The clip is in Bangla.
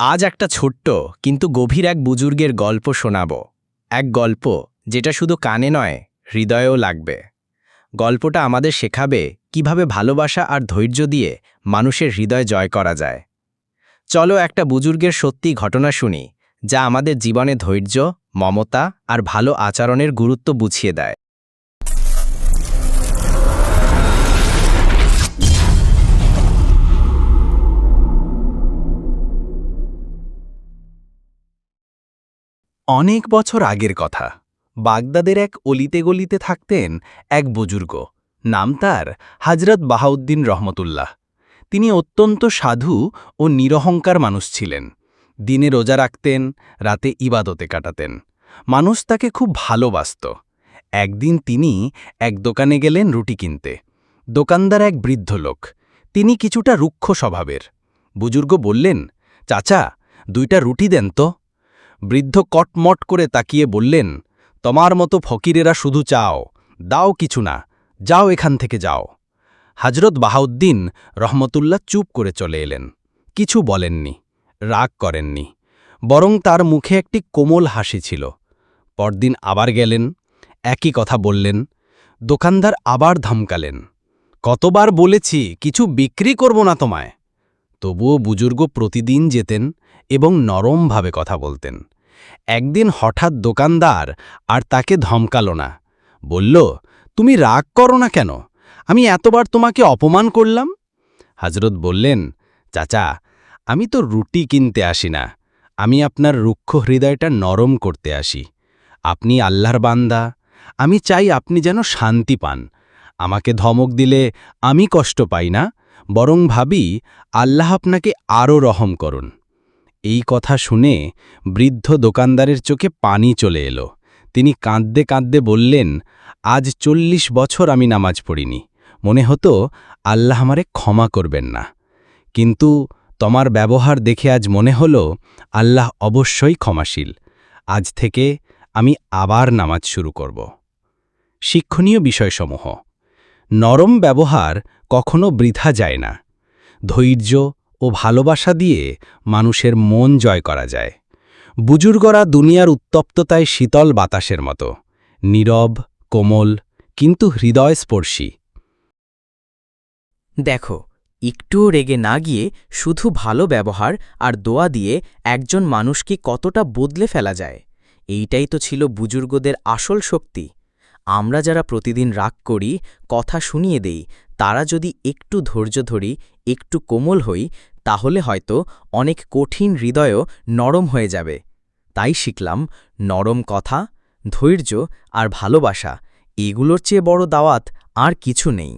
আজ একটা ছোট্ট, কিন্তু গভীর এক বুজুর্গের গল্প শোনাব। এক গল্প, যেটা শুধু কানে নয়, হৃদয়েও লাগবে। গল্পটা আমাদের শেখাবে কীভাবে ভালোবাসা আর ধৈর্য দিয়ে মানুষের হৃদয় জয় করা যায়। চলো একটা বুজুর্গের সত্যি ঘটনা শুনি, যা আমাদের জীবনে ধৈর্য, মমতা আর ভালো আচরণের গুরুত্ব বুঝিয়ে দেয়। অনেক বছর আগের কথা। বাগদাদের এক অলিতে গলিতে থাকতেন এক বুজুর্গ। নাম তার হজরত বাহাউদ্দিন রহমতুল্লাহ। তিনি অত্যন্ত সাধু ও নিরহংকার মানুষ ছিলেন। দিনে রোজা রাখতেন, রাতে ইবাদতে কাটাতেন। মানুষ তাকে খুব ভালোবাসত। একদিন তিনি এক দোকানে গেলেন রুটি কিনতে। দোকানদার এক বৃদ্ধ লোক। তিনি কিছুটা রুক্ষ স্বভাবের। বুজুর্গ বললেন, চাচা, দুইটা রুটি দেন তো। বৃদ্ধ কটমট করে তাকিয়ে বললেন, তোমার মতো ফকিরেরা শুধু চাও, দাও কিছু না, যাও এখান থেকে যাও। হজরত বাহাউদ্দিন রহমতুল্লাহ চুপ করে চলে এলেন। কিছু বলেননি, রাগ করেননি, বরং তার মুখে একটি কোমল হাসি ছিল। পরদিন আবার গেলেন, একই কথা বললেন, দোকানদার আবার ধমকালেন, কতবার বলেছি, কিছু বিক্রি করব না তোমায়। তবুও বুজুর্গ প্রতিদিন যেতেন এবং নরমভাবে কথা বলতেন। একদিন হঠাৎ দোকানদার আর তাকে ধমকাল না। বলল, তুমি রাগ করো না কেন? আমি এতবার তোমাকে অপমান করলাম? হজরত বললেন, চাচা, আমি তো রুটি কিনতে আসি না। আমি আপনার রুক্ষ হৃদয়টা নরম করতে আসি। আপনি আল্লাহর বান্দা। আমি চাই আপনি যেন শান্তি পান। আমাকে ধমক দিলে আমি কষ্ট পাই না। বরং ভাবি, আল্লাহ আপনাকে আরও রহম করুন। এই কথা শুনে বৃদ্ধ দোকানদারের চোখে পানি চলে এলো। তিনি কাঁদতে কাঁদতে বললেন, আজ চল্লিশ বছর আমি নামাজ পড়িনি। মনে হতো আল্লাহ আমারে ক্ষমা করবেন না। কিন্তু তোমার ব্যবহার দেখে আজ মনে হল আল্লাহ অবশ্যই ক্ষমাশীল। আজ থেকে আমি আবার নামাজ শুরু করব। শিক্ষণীয় বিষয়সমূহ। নরম ব্যবহার কখনো বৃথা যায় না। ধৈর্য ও ভালোবাসা দিয়ে মানুষের মন জয় করা যায়। বুজুর্গরা দুনিয়ার উত্তপ্ততায় শীতল বাতাসের মতো, নীরব, কোমল, কিন্তু হৃদয়স্পর্শী। দেখো, একটুও রেগে না গিয়ে শুধু ভালো ব্যবহার আর দোয়া দিয়ে একজন মানুষকে কতটা বদলে ফেলা যায়। এইটাই তো ছিল বুজুর্গদের আসল শক্তি। আমরা যারা প্রতিদিন রাগ করি, কথা শুনিয়ে দেই, তারা যদি একটু ধৈর্য ধরি, একটু কোমল হই, তাহলে হয়তো অনেক কঠিন হৃদয়ও নরম হয়ে যাবে। তাই শিখলাম, নরম কথা, ধৈর্য আর ভালোবাসা, এগুলোর চেয়ে বড় দাওয়াত আর কিছু নেই।